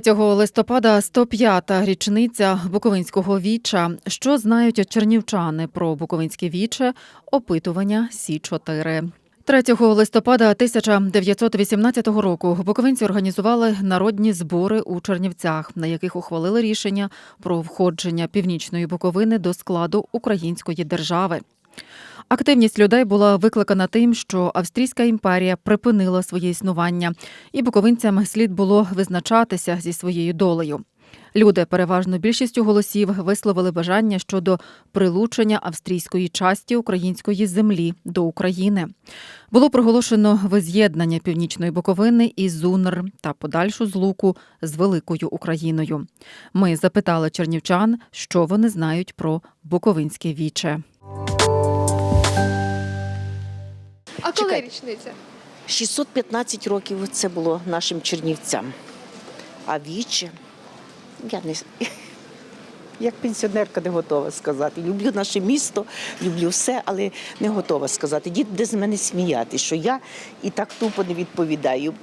3 листопада 105-та річниця Буковинського віча. Що знають чернівчани про Буковинське віче? Опитування Сі 4 3 листопада 1918 року буковинці організували народні збори у Чернівцях, на яких ухвалили рішення про входження північної Буковини до складу української держави. Активність людей була викликана тим, що Австрійська імперія припинила своє існування, і буковинцям слід було визначатися зі своєю долею. Люди переважно більшістю голосів висловили бажання щодо прилучення австрійської часті української землі до України. Було проголошено воз'єднання північної Буковини і Зунр та подальшу злуку з великою Україною. Ми запитали чернівчан, що вони знають про Буковинське віче. А коли Чекай. річниця? 615 років це було нашим чернівцям. А віче, я не як пенсіонерка не готова сказати. Люблю наше місто, люблю все, але не готова сказати. Дід буде з мене сміяти, що я і так тупо не відповідаю.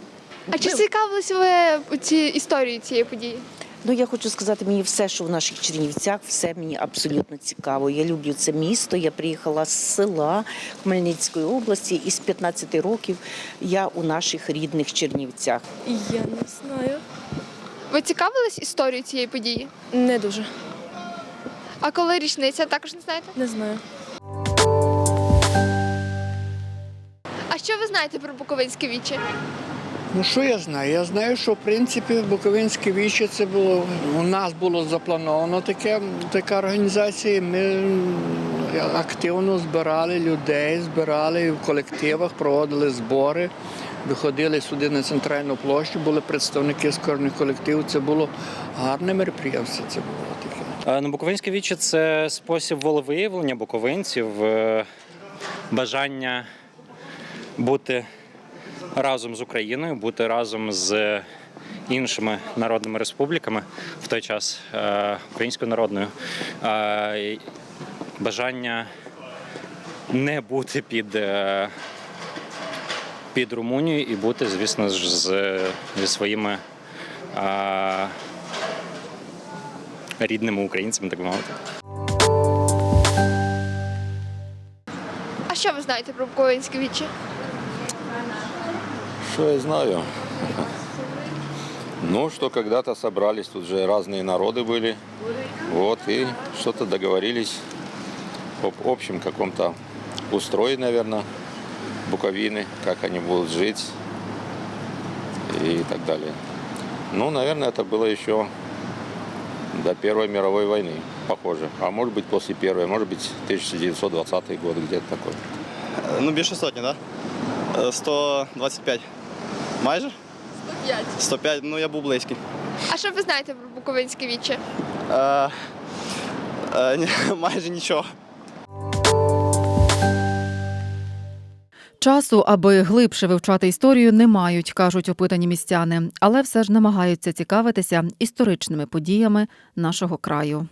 А чи Ви- цікавились ви ці історії цієї події? Ну, я хочу сказати, мені все, що в наших Чернівцях, все мені абсолютно цікаво. Я люблю це місто. Я приїхала з села Хмельницької області і з 15 років я у наших рідних Чернівцях. Я не знаю. Ви цікавились історією цієї події? Не дуже. А коли річниця, також не знаєте? Не знаю. А що ви знаєте про Буковинське віче? Ну що я знаю? Я знаю, що в принципі Буковинське віче це було у нас було заплановано таке, така організація. Ми активно збирали людей, збирали в колективах, проводили збори, виходили сюди на центральну площу, були представники з кожних колективів. Це було гарне мероприємство. Це було таке. Ну, Буковинське віче це спосіб волевиявлення буковинців, е, бажання бути разом з Україною, бути разом з іншими народними республіками в той час е, українською народною. Е, Бажання не бути під, е, під Румунією і бути, звісно ж, з, зі своїми. е, рідними українцями, так би мовити. А що ви знаєте про Буковинське віче? Что я знаю? Ну, что когда-то собрались, тут же разные народы были. Вот, и что-то договорились об общем каком-то устрое, наверное, Буковины, как они будут жить и так далее. Ну, наверное, это было еще до Первой мировой войны, похоже. А может быть, после Первой, может быть, 1920 год, где-то такой. Ну, сотні, так? Да? Е, 125. Майже? 105. 105, ну я був близький. А що ви знаєте про Буковинське віче? Е, е, ні, майже нічого. Часу, аби глибше вивчати історію, не мають, кажуть опитані містяни, але все ж намагаються цікавитися історичними подіями нашого краю.